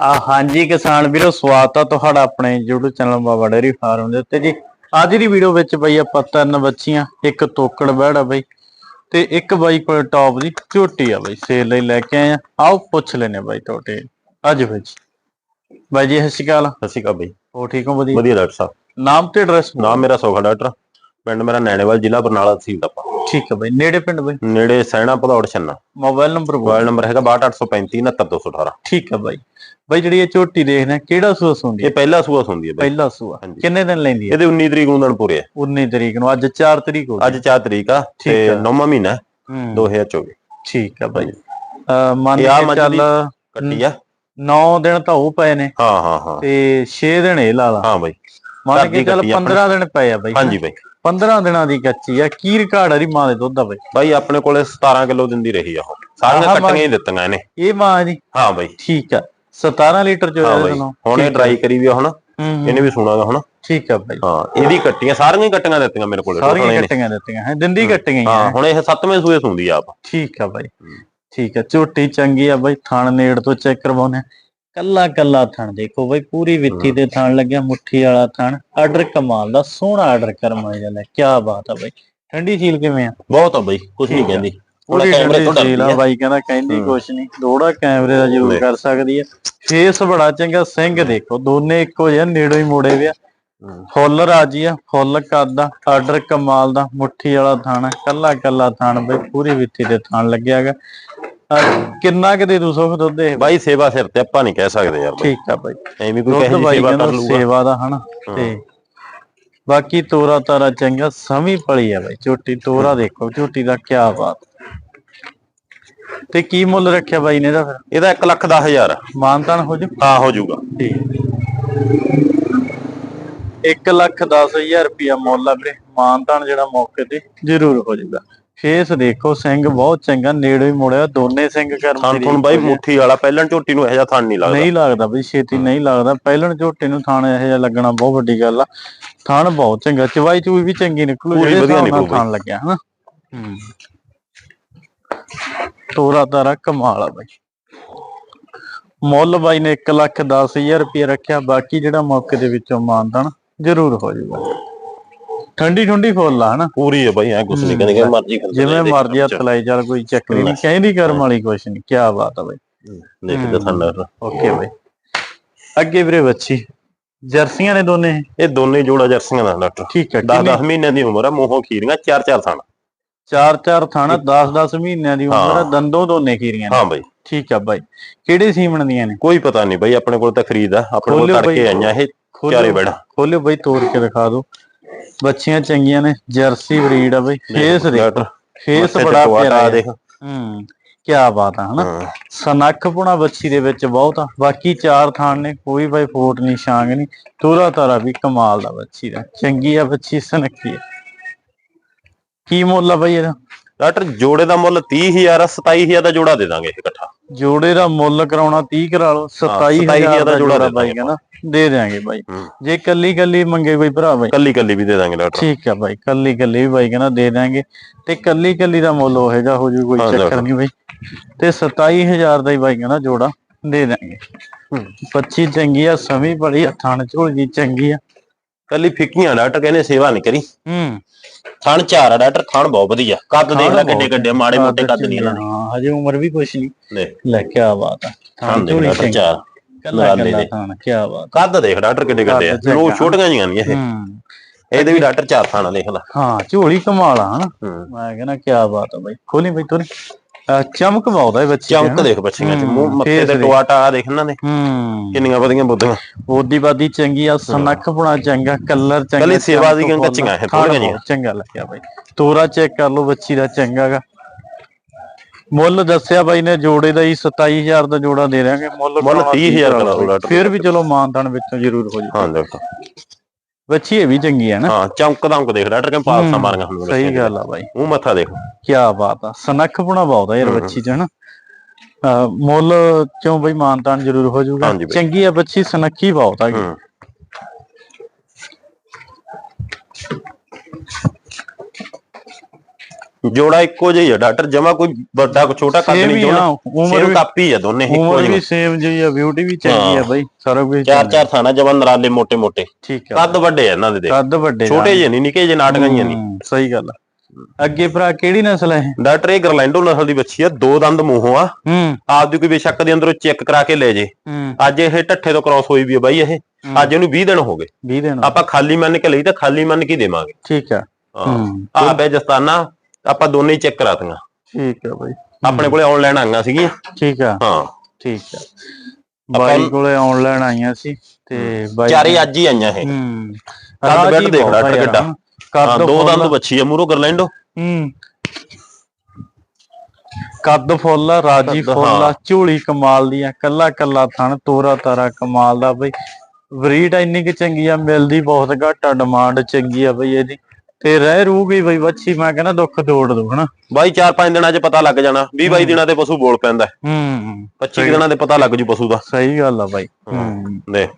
ਆ ਹਾਂਜੀ ਕਿਸਾਨ ਵੀਰੋ ਸਵਾਗਤ ਆ ਤੁਹਾਡਾ ਆਪਣੇ YouTube channel Baba dairy farm ਦੇ ਉੱਤੇ ਜੀ। ਅੱਜ ਦੀ ਵੀਡੀਓ ਵਿੱਚ ਬਈ ਆਪਾਂ ਤਿੰਨ ਬੱਚੀਆਂ ਇੱਕ ਤੋਕੜ ਬੈੜ ਆ ਬਈ ਤੇ ਇੱਕ ਬਾਈ ਕੋਲ ਟੌਪ ਦੀ ਝੋਟੀ ਆ ਬਈ ਸੇਲ ਲਈ ਲੈ ਕੇ ਆਏ ਆ। ਆਓ ਪੁੱਛ ਲੈਨੇ ਬਾਈ ਟੋਟੇ ਅੱਜ ਵਿੱਚ ਬਾਈ ਜੀ ਸਤਿ ਸ਼੍ਰੀ ਅਕਾਲ। ਸਤਿ ਸ਼੍ਰੀ ਅਕਾਲ ਬਈ। ਹੋ ਠੀਕ ਹੋ ਵਧੀਆ? ਵਧੀਆ ਡਾਕਟਰ ਸਾਹਿਬ। ਨਾਮ ਤੇ ਐਡਰੈਸ ਨਾਮ ਮੇਰਾ ਸੋਖਾ ਡਾਕਟਰ ਪਿੰਡ ਮੇਰਾ ਨੈਣੇਵਾਲ ਜ਼ਿਲ੍ਹਾ ਬਰਨਾਲਾ ਤਹਿਸੀਲ ਦਾ ਠੀਕ ਹੈ ਬਾਈ ਨੇੜੇ ਪਿੰਡ ਬਾਈ? ਨੇੜੇ Saina Bhadaur Chhanna. Mobile number mobile number ਹੈਗਾ 62835 69218 ਠੀਕ ਹੈ ਬਾਈ। ਬਾਈ ਜਿਹੜੀ ਇਹ ਝੋਟੀ ਦੇਖਦੇ ਕਿਹੜਾ ਸੂਆ ਸੁੰਦੀ ਇਹ ਪਹਿਲਾ ਸੂਆ ਹੁੰਦੀ ਹੈ ਬਈ। ਪਹਿਲਾ ਸੂਆ। ਕਿੰਨੇ ਦਿਨ ਲੈਂਦੀ ਹੈ? ਇਹਦੇ 19 ਤਰੀਕ ਨੂੰ ਦਿਨ ਪੂਰੇ ਆ 19 ਤਰੀਕ ਨੂੰ ਅੱਜ 4 ਤਰੀਕ ਹੋ ਅੱਜ 4 ਤਰੀਕ ਆ ਤੇ ਆ। 9ਵਾਂ ਮਹੀਨਾ ਹੈ, ਹੂੰ। 2024 ਠੀਕ ਆ ਬਾਈ। ਮੰਨ ਕੇ ਚੱਲ ਕੱਟੀ ਆ। 9 ਦਿਨ ਤਾਂ ਉਹ ਪਏ ਨੇ। ਹਾਂ ਹਾਂ ਹਾਂ। ਤੇ 6 ਦਿਨ ਇਹ ਲਾ ਲਾ। ਹਾਂ ਬਈ। ਮੰਨ ਕੇ ਚੱਲ ਕੱਟੀ ਆ 15 ਦਿਨ ਪਏ ਆ ਬਾਈ ਹਾਂਜੀ ਬਈ। 15 ਦਿਨਾਂ ਦੀ ਕੱਚੀ ਆ ਕੀ ਰਿਕਾਰਡ ਆ ਦੀ ਮਾਂ ਦੇ ਦੁੱਧ ਦਾ ਬਾਈ। ਬਾਈ ਆਪਣੇ ਕੋਲੇ 17 ਕਿਲੋ ਦਿੰਦੀ ਰਹੀ ਆ ਉਹ। ਸਾਰੀਆਂ ਆਹਾ ਕੱਟੀਆਂ ਹੀ ਦਿੱਤੀਆਂ ਇਹਨੇ। ਇਹ ਮਾਂ ਜੀ। ਹਾਂ ਬਈ। ਠੀਕ ਆ। 17 ਲੀਟਰ ਚ ਹਾਂ ਬਈ। ਇਹਨੂੰ ਹੁਣ ਇਹ ਡਰਾਈ ਕਰੀ ਵੀ ਆ ਹੁਣ। ਹੂੰ ਇਹਨੇ ਵੀ ਸੁਣਾਗਾ ਹੁਣ। ਠੀਕ ਆ ਬਾਈ। ਹਾਂ ਇਹਦੀ ਕੱਟੀਆਂ ਸਾਰੀਆਂ ਹੀ ਕੱਟੀਆਂ ਦਿੱਤੀਆਂ ਮੇਰੇ ਕੋਲੇ ਸਾਰੀਆਂ ਇਹਨੇ। ਕੱਟੀਆਂ ਦਿੱਤੀਆਂ ਹੈ ਦਿੰਦੀ ਕੱਟੀਆਂ ਹੀ ਹਾਂ ਆ ਹੁਣ ਇਹ 7ਵੇਂ ਸੂਏ ਸੁੰਦੀ ਆ ਆਪ। ਠੀਕ ਆ ਬਾਈ। ਠੀਕ ਆ ਝੋਟੀ ਚੰਗੀ ਆ ਬਾਈ ਥਣ ਨੇੜ ਤੋਂ ਚੈੱਕ ਕਰਵਾਉਣੇ ਕੱਲਾ ਕੱਲਾ ਥਣ ਦੇਖੋ ਬਾਈ ਪੂਰੀ ਵਿੱਥੀ ਤੇ ਥਣ ਲੱਗਿਆ ਮੁੱਠੀ ਵਾਲਾ ਥਣ ਆਰਡਰ ਕਮਾਲ ਦਾ ਸੋਹਣਾ ਆਰਡਰ ਕਰਮਾਇਆ ਜਾਂਦਾ ਕੀ ਬਾਤ ਆ ਬਾਈ ਠੰਡੀ ਸੀਲ ਕਿਵੇਂ ਆ ਬਹੁਤ ਆ ਬਈ ਕੁਝ ਨਹੀਂ। ਕਹਿੰਦੀ ਪੂਰੀ ਕੈਮਰੇ ਤੋਂ ਡਰਦੀ ਆ। ਬਾਈ ਕਹਿੰਦਾ ਕਹਿੰਦੀ। ਕੁਛ ਨਹੀਂ ਥੋੜਾ ਕੈਮਰੇ ਦਾ ਜ਼ਰੂਰ। ਕਰ ਸਕਦੀ ਆ ਫੇਸ ਬੜਾ ਚੰਗਾ ਸਿੰਘ ਦੇਖੋ ਦੋਨੇ ਇੱਕੋ ਜਿਹੇ ਨੇੜੋਂ ਹੀ ਮੋੜੇ ਵਿਆ ਫੁੱਲ ਰਾਜੀ ਆ ਫੁੱਲ ਕਰਦਾ ਆਰਡਰ ਕਮਾਲ ਦਾ ਮੁੱਠੀ ਵਾਲਾ ਥਾਣਾ ਕੱਲਾ ਕੱਲਾ ਥਾਣ ਬਈ ਪੂਰੀ ਵਿੱਥੀ ਤੇ ਥਾਣ ਲੱਗਿਆਗਾ ਕਿੰਨਾ ਕਿ ਦੇ ਦੂ ਸੁਖ ਦੁੱਧ ਇਹ? ਬਾਈ ਸੇਵਾ ਸਿਰ ਤੇ ਆਪਾਂ ਨਹੀਂ ਕਹਿ ਸਕਦੇ ਯਾਰ ਬਾਈ। ਠੀਕ ਆ ਬਾਈ। ਐਵੇਂ ਕੋਈ ਦੁੱਧ ਕਹੇ ਬਾਈ ਸੇਵਾ ਕਰ ਕਹਿੰਦਾ ਲੂਗਾ ਸੇਵਾ ਦਾ ਹਨਾ? ਤੇ ਬਾਕੀ ਤੋਰਾ ਤਾਰਾ ਚੰਗਾ ਸਮੀ ਪਲੀ ਆ ਬਾਈ। ਝੋਟੀ ਤੋਰਾ ਦੇਖੋ ਝੋਟੀ ਦਾ ਕੀ ਬਾਤ। ਤੇ ਕੀ ਮੁੱਲ ਰੱਖਿਆ ਬਾਈ ਨੇ ਇਹਦਾ ਫਿਰ? ਇਹਦਾ 1 ਲੱਖ 10 ਹਜ਼ਾਰ। ਮਾਨਤਾਨ ਹੋ ਜੂ? ਹਾਂ ਹੋ ਜਾਊਗਾ ਠੀਕ। 1 ਲੱਖ 10000 ਰੁਪਿਆ ਮੁੱਲ ਆ ਵੀਰੇ। ਮਾਨਤਾਨ ਜਿਹੜਾ ਮੌਕੇ ਤੇ ਜ਼ਰੂਰ ਹੋ ਜਾਊਗਾ ਫੇਸ ਦੇਖੋ ਸਿੰਘ ਬਹੁਤ ਚੰਗਾ ਨੇੜੇ ਹੀ ਮੁੜਿਆ ਦੋਨੇ ਸਿੰਘ ਕਰਮ ਥਣ ਥਣ ਬਾਈ। ਮੁੱਠੀ ਵਾਲਾ ਪਹਿਲਾਂ ਝੋਟੀ ਨੂੰ ਇਹੋ ਜਿਹਾ ਥਣ ਨਹੀਂ ਲੱਗਦਾ। ਨਹੀਂ ਲੱਗਦਾ ਬਈ ਛੇਤੀ ਨਹੀਂ ਲੱਗਦਾ। ਪਹਿਲਣ ਝੋਟੇ ਨੂੰ ਥਾਣ ਇਹੋ ਜਿਹਾ ਲੱਗਣਾ ਬਹੁਤ ਵੱਡੀ ਗੱਲ ਆ। ਥਾਣ ਬਹੁਤ ਚੰਗਾ ਚਵਾਈ ਚੂਈ ਵੀ ਚੰਗੀ ਨਿਕਲੂ ਜਿਹੜੇ ਵਧੀਆ ਥਾਣ ਲੱਗਿਆ ਹਨਾ? ਤੋਰਾ ਤਾਰਾ ਕਮਾਲ ਆ ਬਾਈ। ਮੁੱਲ ਬਾਈ ਨੇ 1 ਲੱਖ 10000 ਰੁਪਏ ਰੱਖਿਆ ਬਾਕੀ ਜਿਹੜਾ ਮੌਕੇ ਦੇ ਵਿੱਚੋਂ ਮਾਨਦਾਨ ਜ਼ਰੂਰ ਹੋ ਜਾਊਗਾ। ਠੰਡੀ ਠੰਡੀ ਫੁੱਲ ਆ ਹਨਾ? ਪੂਰੀ ਹੈ ਬਾਈ ਐ ਕੁਛ ਨਹੀਂ ਕਹਿੰਦੇ ਮਰਜ਼ੀ ਖੰਦੇ ਜਿਵੇਂ ਮਰਜ਼ੀ ਹੱਥ ਲਾਈ ਚੱਲ ਕੋਈ ਚੱਕਰੀ ਨਹੀਂ ਕਹਿੰਦੀ ਕਰਮ ਵਾਲੀ ਕੁਛ ਨਹੀਂ ਕੀ ਬਾਤ ਆ ਬਾਈ। ਦੇਖਦੇ ਥਣ ਓਕੇ ਬਾਈ। ਅੱਗੇ ਵੀਰੇ ਬੱਚੀ ਜਰਸੀਆਂ ਨੇ ਦੋਨੇ? ਇਹ? ਦੋਨੇ ਜੋੜਾ ਜਰਸੀਆਂ ਦਾ ਡਾਕਟਰ ਠੀਕ ਹੈ 10 10 ਮਹੀਨਿਆਂ ਦੀ ਉਮਰ ਆ ਮੂੰਹੋਂ ਖੀਰੀਆਂ ਚਾਰ ਚਾਰ ਥਣ। ਚਾਰ ਚਾਰ ਥਾਣਾ 10 10 ਮਹੀਨਿਆਂ ਦੀ ਉਮਰ ਆ। ਦੰਦੋਂ ਦੋਨੇ ਖੀਰੀਆਂ ਹਾਂ ਬਾਈ। ਠੀਕ ਆ ਬਾਈ। ਕਿਹੜੇ ਸੀਮਣ ਦੀਆਂ ਨੇ? ਕੋਈ ਪਤਾ ਨਹੀਂ ਬਾਈ ਆਪਣੇ ਕੋਲ ਤਾਂ ਖਰੀਦ ਆ ਆਪਣੇ ਕੋਲ ਬਾਈ। ਆਈਆਂ ਇਹ ਚਾਰੇ ਬੈੜਾ। ਖੋਲਿਓ ਬਾਈ ਤੋੜ ਕੇ ਦਿਖਾ ਦਿਓ। ਬੱਚੀਆਂ ਚੰਗੀਆਂ ਨੇ ਜਰਸੀ ਬਰੀਡ ਆ ਬਾਈ ਫੇਸ ਦੇਖ ਫੇਸ ਬੜਾ ਪਿਆਰਾ। ਦੇਖ ਹੂੰ ਕੀ ਬਾਤ ਆ ਹਨਾ ਹਾਂ। ਸਨੱਖ ਪੁਣਾ ਬੱਚੀ ਦੇ ਵਿੱਚ ਬਹੁਤ ਆ ਬਾਕੀ ਚਾਰ ਥਾਣ ਨੇ ਕੋਈ ਬਾਈ ਫੋਟ ਨਹੀਂ ਛਾਂਗ ਨਹੀਂ ਤੋਰਾ ਤਾਰਾ ਵੀ ਕਮਾਲ ਦਾ ਬੱਚੀ ਦਾ ਚੰਗੀ ਆ ਬੱਚੀ ਸਨੱਖੀ ਆ ਕੀ ਮੁੱਲ ਆ ਬਾਈ ਇਹਦਾ ਡਾਕਟਰ ਜੋੜੇ ਦਾ ਮੁੱਲ 30000 27000 ਦਾ ਜੋੜਾ ਦੇ ਦਾਂਗੇ ਇਹ ਇਕੱਠਾ। ਜੋੜੇ ਦਾ ਮੁੱਲ ਕਰਾਉਣਾ 30 ਕਰਾ ਲਓ 27000 27,000 ਦਾ ਜੋੜਾ ਦੇ ਦਾਂਗੇ ਕਹਿੰਦਾ ਦੇ ਦਿਆਂਗੇ ਬਾਈ। ਜੇ ਕੱਲੀ ਕੱਲੀ ਮੰਗੇ ਕੋਈ ਭਰਾ ਬਾਈ। ਕੱਲੀ ਕੱਲੀ ਵੀ ਦੇ ਦਾਂਗੇ ਡਾਕਟਰ। ਠੀਕ ਆ ਬਾਈ ਕੱਲੀ ਕੱਲੀ ਵੀ ਬਾਈ ਕਹਿੰਦਾ ਦੇ ਦਿਆਂਗੇ। ਤੇ ਕੱਲੀ ਕੱਲੀ ਦਾ ਮੁੱਲ ਉਹ ਜਾ ਹੋ ਜੂ ਕੋਈ ਚੱਕਰ ਨਹੀਂ ਬਾਈ। ਤੇ 27000 ਦਾ ਹੀ ਬਾਈ ਕਹਿੰਦਾ ਜੋੜਾ ਦੇ ਦਿਆਂਗੇ। ਬੱਚੀ ਚੰਗੀ ਆ ਸਮੀ ਬੜੀ ਹੱਥਾਂ ਨਾਲ ਝੋਲਦੀ ਚੰਗੀ ਆ। ਕੱਲੀ ਫਿੱਕੀਆਂ ਡਾਕਟਰ ਕਹਿੰਦੇ ਸੇਵਾ ਨਹੀਂ ਕਰੀ। ਹੂੰ। ਥਣ ਚਾਰ ਆ ਡਾਕਟਰ ਥਣ ਬਹੁਤ ਵਧੀਆ। ਕੱਦ ਦੇਖ ਲੈ ਕਿੱਡੇ ਕਿੱਡੇ ਮਾੜੇ ਮੋਟੇ ਕੱਦ ਨਹੀਂ ਇਹਨਾਂ ਹਾਂ ਹਜੇ ਉਮਰ ਵੀ ਕੁਛ ਨਹੀਂ ਲੈ। ਕੇ ਬਾਤ ਆ। ਥਣ ਦੇਖ ਡਾਕਟਰ। ਚਾਰ। ਕੱਲਾ ਕੱਲਾ। ਥਾਣ ਕੀ ਬਾਤ। ਕੱਦ ਦੇਖ ਡਾਕਟਰ ਕਿੱਡੇ ਕਿੱਡੇ ਆ। ਲੋ ਛੋਟੀਆਂ ਜੀਆਂ ਨਹੀਂ ਇਹ। ਹੂੰ। ਇਹਦੇ ਵੀ ਡਾਕਟਰ ਚਾਰ ਥਾਣਾ ਦੇਖ ਲੈ। ਹਾਂ ਝੋਲੀ ਕਮਾਲ ਆ ਹਨਾ। ਮੈਂ ਕਹਿੰਦਾ ਕੀ ਬਾਤ ਆ ਬਾਈ। ਖੋਲੀ ਬਾਈ ਤੋਰੀ ਅਹ ਚਮਕ ਬਹੁਤ ਆ ਇਹ ਬੱਚੇ ਚਮਕ। ਦੇਖ ਬੱਚੀਆਂ ਚ ਹੂੰ, ਮੂੰਹ ਮੱਥੇ ਤੇ ਦੇਖ। ਟੁਆਟਾ ਆ ਦੇਖ ਇਹਨਾਂ ਦੇ। ਹੂੰ। ਕਿੰਨੀਆਂ ਵਧੀਆਂ ਬੁੱਧੀਆਂ। ਉਹਦੀ ਬਾਦੀ ਚੰਗੀ ਆ ਸਨੱਖ ਬਣਾ ਚੰਗਾ ਕਲਰ ਚੰਗਾ ਕੱਲੀ ਸੇਵਾ ਦੀਆਂ ਕੱਚੀਆਂ ਇਹ, ਥੋੜ੍ਹੀਆਂ ਬਹੁਤ ਚੰਗਾ ਲੱਗਿਆ ਬਾਈ। ਤੋਰਾ ਚੈੱਕ ਕਰ ਲਓ ਬੱਚੀ ਦਾ ਚੰਗਾਗਾ ਮੁੱਲ ਦੱਸਿਆ ਬਾਈ ਨੇ ਜੋੜੇ ਦਾ ਹੀ 27000 ਦਾ ਜੋੜਾ ਦੇ ਦਿਆਂਗੇ। ਮੁੱਲ ਮੁੱਲ ਕਰਾਉਣਾ 30,000 ਕਰਾ ਦਾ ਡਾਕਟਰ। ਫਿਰ ਵੀ ਚਲੋ ਮਾਨਦਾਨ ਵਿੱਚੋਂ ਜ਼ਰੂਰ ਹੋ ਜੂ ਹਾਂ ਡਾਕਟਰ ਬੱਚੀ ਇਹ ਵੀ ਚੰਗੀ ਹੈ ਨਾ। ਹਾਂ ਚਮਕ ਦਮਕ ਦੇਖ ਡਾਕਟਰ ਕਹਿੰਦੇ ਪਾਲਸਾ ਮਾਰੀਆਂ ਹੁਣ ਸਹੀ ਗੱਲ ਆ ਬਾਈ। ਮੂੰਹ ਮੱਥਾ ਦੇਖ। ਕੀ ਬਾਤ ਆ ਸਨੱਖ ਬਣਾ ਬਹੁਤ ਆ ਯਾਰ। ਬੱਚੀ ਚ ਹਨਾ। ਮੁੱਲ ਚੋਂ ਬਈ ਮਾਨਤਾਨ ਜ਼ਰੂਰ ਹੋ ਜਾਊਗਾ। ਚੰਗੀ ਆ ਬੱਚੀ ਸਨੱਖੀ ਬਹੁਤ ਆ। ਜੋੜਾ ਇੱਕੋ ਜਿਹਾ ਹੀ ਆ ਡਾਕਟਰ ਜਮਾ ਕੋਈ ਵੱਡਾ ਕੋਈ ਛੋਟਾ ਕੱਦ Same ਨਹੀਂ ਹੀ ਉਮਰ ਵੀ- ਕਾਪੀ ਆ ਦੋਨੇ ਇੱਕੋ ਉਮਰ ਜਿਹੇ। ਵੀ ਸੇਮ ਜਿਹੀ ਆ ਬਿਊਟੀ ਵੀ ਚੰਗੀ ਆ ਹਾਂ। ਬਾਈ ਸਾਰਾ ਕੁਝ ਚਾਰ। ਚਾਰ ਥਾਣਾ ਜਮਾ ਨਰਾਲੇ ਮੋਟੇ ਮੋਟੇ ਠੀਕ ਆ। ਕੱਦ ਵੱਡੇ ਆ ਇਹਨਾਂ ਦੇ ਦੇਖ। ਕੱਦ ਵੱਡੇ ਆ। ਛੋਟੇ ਜਿਹੇ ਨਹੀਂ ਨਿੱਕੇ ਜਿਹੇ ਨਾਟਕਾਂ ਹੀ ਨਹੀਂ। ਹੂੰ, ਸਹੀ ਗੱਲ ਆ। ਅੱਗੇ ਭਰਾ ਕਿਹੜੀ ਨਸਲ ਹੈ ਇਹ? ਡਾਕਟਰ ਇਹ ਗਰਲੈਂਡੋ ਨਸਲ ਦੀ ਬੱਚੀ ਆ ਦੋ ਦੰਦ ਮੂੰਹੋਂ ਆ। ਹੂੰ। ਆਪ ਦੀ ਕੋਈ ਬੇਸ਼ੱਕ ਦੇ ਅੰਦਰੋਂ ਚੈੱਕ ਕਰਾ ਕੇ ਲੈ ਜੇ। ਹੂੰ। ਅੱਜ ਇਹ ਢੱਠੇ ਤੋਂ ਕ੍ਰਾਸ ਹੋਈ ਵੀ ਆ ਬਾਈ ਇਹ। ਅੱਜ ਇਹਨੂੰ 20 ਦਿਨ ਹੋ ਗਏ। 20 ਦਿਨ ਆਪਾਂ ਖਾਲੀ ਮੰਨ ਕੇ ਲਈ ਤਾਂ ਖਾਲੀ ਮੰਨ ਕੇ ਹੀ ਦੇਵਾਂਗੇ। ਠੀਕ ਆ। ਹਾਂ। ਹੂੰ। ਆ ਬੇ ਜਸਤਾਨਾ ਆਪਾਂ ਦੋਨੇ ਹੀ ਚੈੱਕ ਕਰਾਤੀਆਂ। ਠੀਕ ਆ ਬਾਈ। ਆਪਣੇ ਕੋਲੇ ਆਨਲਾਈਨ ਆਈਆਂ ਸੀਗੀਆਂ। ਠੀਕ ਆ। ਹਾਂ। ਠੀਕ ਆ। ਬਾਈ ਕੋਲੇ ਆਨਲਾਈਨ ਆਈਆਂ ਸੀ ਤੇ ਬਾਈ ਚਾਰੇ ਅੱਜ ਹੀ ਆਈਆਂ ਇਹ। ਹੂੰ। ਕੱਦ ਬੈੱਡ ਦੇਖ ਲੈ। ਹਨਾ। ਹਾਂ ਦੋ ਦੰਦ ਬੱਚੀ ਆ ਮੂਰੋ ਗਰਲੈਂਡੋ ਹੂੰ। ਕੱਦ ਫੁੱਲ ਆ, ਰਾਜੀ ਫੁੱਲ ਆ ਹਾਂ। ਝੋਲੀ ਕਮਾਲ ਦੀ ਆ ਕੱਲਾ ਕੱਲਾ ਥਣ ਤੋਰਾ ਤਾਰਾ ਕਮਾਲ ਦਾ ਬਈ। ਬਰੀਡ ਇੰਨੀ ਕਿ ਚੰਗੀ ਆ ਮਿਲਦੀ ਬਹੁਤ ਘੱਟ ਆ ਡਿਮਾਂਡ ਚੰਗੀ ਆ ਬਈ ਇਹਦੀ। ਤੇ ਰਹਿ ਰੂਗੀ ਬਈ ਵੱਛੀ ਮੈਂ ਕਹਿੰਦਾ ਦੁੱਖ ਤੋੜ ਦੋ ਹਨਾ। ਬਾਈ 4-5 ਦਿਨਾਂ 'ਚ ਪਤਾ ਲੱਗ ਜਾਣਾ 20-22 ਦਿਨਾਂ ਤੇ ਪਸ਼ੂ ਬੋਲ ਪੈਂਦਾ ਹੈ। ਹੂੰ 25 ਦਿਨਾਂ ਤੇ ਪਤਾ ਲੱਗ ਜੂ ਪਸ਼ੂ ਦਾ। ਸਹੀ ਗੱਲ ਆ ਬਾਈ। ਹੂੰ ਦੇ।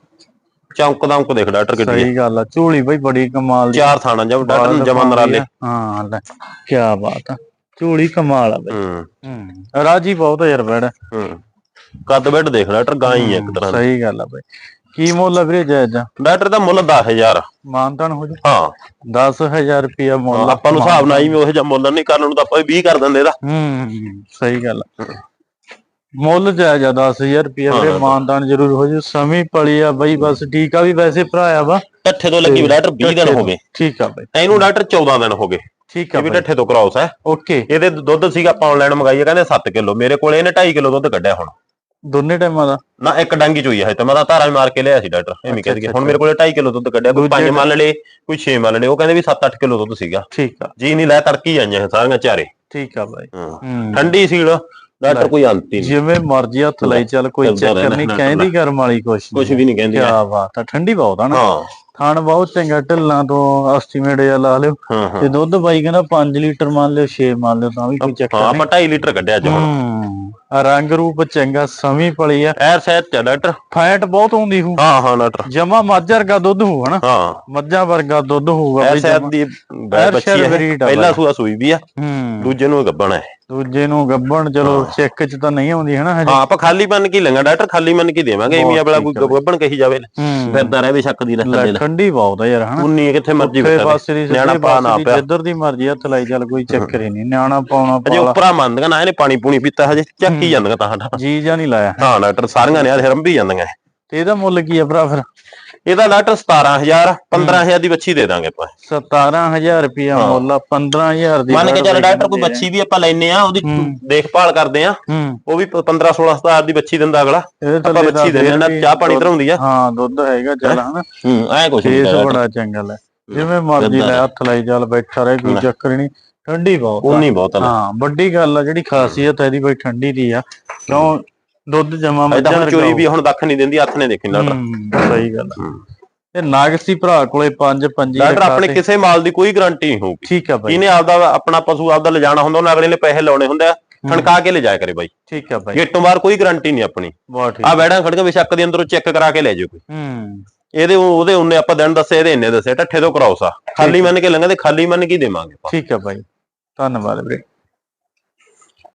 ਚੌਂਕ ਦਮਕ ਦੇਖ ਡਾਕਟਰ ਕਿੱਡੀ ਸਹੀ ਗੱਲ ਆ। ਝੋਲੀ ਬਈ ਬੜੀ ਕਮਾਲ ਦੀ। ਚਾਰ ਥਾਣਾ ਜਬ ਡਾਕਟਰ ਜਮਾ ਨਰਾਲੇ ਹਾਂ ਲੈ ਕੀ ਬਾਤ ਆ। ਝੋਲੀ ਕਮਾਲ ਆ ਬਈ। ਹੂੰ। ਹੂੰ। ਰਾਜੀ ਬਹੁਤ ਯਾਰ ਬੈੜ ਹੂੰ। ਕੱਦ ਬੈੱਡ ਦੇਖ ਡਾਕਟਰ ਗਾਂ ਹੀ ਇੱਕ ਤਰ੍ਹਾਂ ਦੀ। ਸਹੀ ਗੱਲ ਆ ਬਈ। ਕੀ ਮੁੱਲ ਆ ਵੀਰੇ ਜਾਇਜ਼? ਆ ਡਾਕਟਰ ਦਾ ਮੁੱਲ 10000 ਮਾਨਤਾਨ ਹੋ ਜਾ? ਹਾਂ। 10000 ਰੁਪਿਆ ਮੁੱਲ ਆਪਾਂ ਨੂੰ ਹਿਸਾਬ ਨਾਲ ਹੀ ਉਹ ਜਿਹਾ ਮੁੱਲ ਨਹੀਂ ਕਰਨ ਨੂੰ ਤਾਂ ਆਪਾਂ 20 ਕਰ ਦਿੰਦੇ ਇਹਦਾ। ਹੂੰ ਸਹੀ ਗੱਲ ਆ। ਮੁੱਲ ਜਾਇਜ਼ ਆ 10000 ਰੁਪਿਆ ਵੀਰੇ ਮਾਨਤਾਨ ਜ਼ਰੂਰ ਹੋ ਜੂ। ਸਮੀ ਪਲੀ ਆ ਬਈ ਬਸ ਠੀਕ ਆ ਵੀ ਵੈਸੇ ਭਰਾਇਆ ਵਾ। ਢੱਠੇ ਤੋਂ ਲੱਗੀ ਡਾਕਟਰ 20 ਦਿਨ ਹੋ ਗਏ। ਠੀਕ ਆ ਬਈ। ਇਹਨੂੰ ਡਾਕਟਰ 14 ਦਿਨ ਹੋ ਗਏ। ਠੀਕ ਆ ਵੀ ਢੱਠੇ ਤੋਂ ਕ੍ਰਾਸ ਹੈ ਓਕੇ। ਇਹਦੇ ਦੁੱਧ ਸੀਗਾ ਆਪਾਂ ਆਨਲਾਈਨ ਮੰਗਾਈਏ ਕਹਿੰਦੇ 7 ਕਿਲੋ। ਮੇਰੇ ਕੋਲ ਇਹਨੇ 2.5 ਕਿਲੋ ਦੁੱਧ ਕੱਢਿਆ ਹੁਣ। ਦੋਨੇ ਟਾਈਮਾਂ ਦਾ। ਨਾ ਇੱਕ ਡਾਂਗੀ ਚੋਈ ਹੈ ਤੇ। ਮੈਂ ਤਾਂ ਧਾਰਾ ਵੀ ਮਾਰ ਕੇ ਲਿਆ ਸੀ ਡਾਕਟਰ। ਐਵੇਂ ਕਹਿ ਦਈਏ। ਹੁਣ ਮੇਰੇ ਕੋਲੇ 2.5 ਕਿਲੋ ਦੁੱਧ ਕੱਢਿਆ ਕੋਈ 5 ਮੰਨ ਲਏ ਕੋਈ 6 ਮੰਨ ਲਏ। ਉਹ ਕਹਿੰਦੇ ਵੀ 7-8 ਕਿਲੋ ਦੁੱਧ ਸੀਗਾ। ਠੀਕ ਆ। ਜੀ ਨਹੀਂ ਲੈ ਤੜਕੀ ਆਈਆਂ ਸਾਰੀਆਂ ਚਾਰੇ। ਠੀਕ ਆ ਬਾਈ। ਠੰਡੀ ਸੀਲ। ਡਾਕਟਰ ਕੋਈ ਅੰਤ ਹੀ ਨਹੀਂ। ਜਿਵੇਂ ਮਰਜ਼ੀ ਹੱਥ ਲਈ ਚੱਲ ਕੋਈ ਚੱਕਰ ਨਹੀਂ ਕਹਿੰਦੀ ਕਰਮ ਵਾਲੀ ਕੁਛ ਕੁਝ ਵੀ ਨਹੀਂ ਕਹਿੰਦੀ। ਕੀ ਬਾਤ ਆ ਠੰਡੀ ਬਹੁਤ ਆ ਨਾ। ਹਾਂ। ਖਾਣ ਬਹੁਤ ਚੰਗਾ ਢਿੱਲਾਂ ਤੋਂ ਐਸਟੀਮੇਟ ਜਿਹਾ ਲਾ ਲਿਓ। ਤੇ ਦੁੱਧ ਬਾਈ ਕਹਿੰਦਾ 5 ਲੀਟਰ ਮੰਨ ਲਿਓ 6 ਮੰਨ ਲਿਓ ਤਾਂ ਵੀ ਕੋਈ ਚੱਕਰ ਨਹੀਂ। ਆਪਾਂ 2.5 ਲੀਟਰ ਕੱਢਿਆ ਅੱਜ ਹੁਣ। ਰੰਗ ਰੂਪ ਚੰਗਾ ਸਮੀ ਪਲੀ ਆ। ਐਰ ਸਹਿਤ ਚ ਡਾਕਟਰ? ਫੈਟ ਬਹੁਤ ਆਉਂਦੀ ਹੂ। ਹਾਂ ਹਾਂ ਡਾਕਟਰ। ਜਮਾ ਮੱਝ ਵਰਗਾ ਦੁੱਧ ਹੋਊ ਹਨਾ? ਹਾਂ। ਮੱਝਾਂ ਵਰਗਾ ਦੁੱਧ ਹੋਊਗਾ ਐਰ ਸਹਿਤ। ਦੀ ਬੱਚੀ ਹੈ ਪਹਿਲਾ ਸੂਆ ਸੂਈ ਵੀ ਆ ਹੂੰ। ਦੂਜੇ ਨੂੰ ਗੱਬਣ ਹੈ। ਦੂਜੇ ਨੂੰ ਗੱਬਣ ਚਲੋ ਚੈੱਕ ਚ ਤਾਂ ਨਹੀਂ ਆਉਂਦੀ ਹਨਾ ਹਜੇ। ਹਾਂ ਆਪਾਂ ਖਾਲੀ ਮੰਨ ਕੇ ਲੰਗਾ ਡਾਕਟਰ? ਖਾਲੀ ਮੰਨ ਕੇ ਦੇਵਾਂਗੇ? ਐਵੇਂ ਆਪਣਾ ਕੋਈ ਗੱਬਣ ਕਹੀ ਜਾਵੇ ਹੂੰ। ਫਿਰਦਾ ਰਹੇ ਸ਼ੱਕ ਦੀ ਲੈ, ਰੱਖਦੇ ਠੰਡੀ ਬਹੁਤ ਆ ਯਾਰ ਹਨਾ। ਉਨੀ ਕਿੱਥੇ ਮਰਜ਼ੀ ਨਿਆਣਾ ਪਾ ਨਾ ਪਿਆ ਜਿੱਧਰ ਦੀ ਮਰਜ਼ੀ ਹੱਥ ਲਾਈ ਚੱਲ ਕੋਈ ਚੱਕਰ ਹੀ ਨਹੀਂ। ਨਿਆਣਾ ਪਾਉਣਾ ਅਜੇ ਪਾਲਾ। ਉੱਪਰਾਂ ਮੰਨਦੀਆਂ ਨਾ ਇਹਨੇ ਪਾਣੀ ਪੂਣੀ ਪੀਤਾ ਹਜੇ। ਚੱਕੀ ਜਾਂਦੀਆਂ ਤਾਂ ਜੀ ਜਾਂ ਨਹੀਂ ਲਾਇਆ। ਹਾਂ ਡਾਕਟਰ ਸਾਰੀਆਂ ਨੇ ਹਰੰਭੀ ਜਾਂਦੀਆਂ। ਤੇ ਇਹਦਾ ਮੁੱਲ ਕੀ ਆ ਭਰਾ ਫਿਰ? ਇਹਦਾ ਡਾਕਟਰ 17000 15000 ਦੀ ਬੱਚੀ ਦੇ ਦਾਂਗੇ ਆਪਾਂ। 17000 ਰੁਪਿਆ ਮੁੱਲ ਆ 15000 ਦੀ ਮੰਨ ਕੇ ਚੱਲ ਡਾਕਟਰ ਕੋਈ ਬੱਚੀ ਵੀ ਆਪਾਂ ਲੈਨੇ ਆ ਉਹਦੀ। ਦੇਖਭਾਲ ਕਰਦੇ ਆ ਉਹ ਵੀ 15 16000 ਦੀ ਬੱਚੀ ਦਿੰਦਾ ਅਗਲਾ। ਆਪਾਂ ਬੱਚੀ ਦੇ ਦੇਣਾ ਚਾਹ ਪਾਣੀ ਧਰਾਉਂਦੀ ਆ। ਹਾਂ ਦੁੱਧ ਹੈਗਾ ਚੱਲ ਹਨਾ। ਹੂੰ ਐ ਕੁਛ ਨਹੀਂ ਬੜਾ ਚੰਗਾ ਲੈ। ਜਿਵੇਂ ਮਰਜ਼ੀ ਲੈ ਹੱਥ ਲਾਈ ਚੱਲ ਬੈਠਾ ਰਹੇ ਕੋਈ ਚੱਕਰ ਨਹੀਂ। ਠੰਡੀ ਬਹੁਤ ਆ। ਉਨੀ ਬਹੁਤ ਆ ਹਾਂ ਵੱਡੀ ਗੱਲ ਆ ਜਿਹੜੀ ਖਾਸੀਅਤ ਇਹਦੀ ਬਈ ਠੰਡੀ ਦੀ ਆ। ਕਿਉਂ ਦੁੱਧ ਜਮਾ ਐਦਾਂ ਮੱਝਾਂ ਹੁਣ ਚੋਈ ਵੀ ਹੁਣ ਦੱਖ ਨਹੀਂ ਦਿੰਦੀ ਹੱਥ ਨੇ ਦੇਖੀ ਹੂੰ, ਸਹੀ ਗੱਲ ਆ। ਇਹ ਨਾਗਸੀ ਭਰਾ ਕੋਲੇ ਪੰਜ ਪੰਜੀ ਰਖਾ ਆਪਣੇ ਤੇ- ਕਿਸੇ ਮਾਲ ਦੀ ਕੋਈ ਗਾਰੰਟੀ ਨਹੀਂ ਹੋਊਗੀ। ਠੀਕ ਆ ਬਾਈ। ਜਿਹਨੇ ਆਪਦਾ ਆਪਣਾ ਪਸ਼ੂ ਆਪਦਾ ਲਿਜਾਣਾ ਹੁੰਦਾ ਉਹਨਾਂ ਅਗਲੇ ਨੇ ਪੈਸੇ ਲਾਉਣੇ ਹੁੰਦੇ ਆ। ਠਣਕਾ ਕੇ ਲਿਜਾਇਆ ਕਰੇ ਬਾਈ। ਠੀਕ ਆ ਬਾਈ। ਗੇਟੋਂ ਬਾਹਰ ਕੋਈ ਗਾਰੰਟੀ ਨਹੀਂ ਆਪਣੀ। ਬਹੁਤ ਠੀਕ। ਆ ਬੈੜਾਂ ਖੜੀਆਂ ਬੇਸ਼ੱਕ ਦੇ ਅੰਦਰੋਂ ਚੈੱਕ ਕਰਾ ਕੇ ਲੈ ਜਾਓ ਕੋਈ। ਹੂੰ। ਇਹਦੇ ਉਹਦੇ ਉਹਨੇ ਆਪਾਂ ਦਿਨ ਦੱਸੇ ਇਹਦੇ ਇੰਨੇ ਦੱਸੇ ਢੱਠੇ ਤੋਂ ਕਰਾਉਸ ਖਾਲੀ ਮੰਨ ਕੇ ਤੇ ਖਾਲੀ ਮੰਨ ਕੇ ਹੀ ਦੇਵਾਂਗੇ। ਠੀਕ ਆ ਬਾਈ ਧੰਨਵਾਦ ਵੀਰੇ।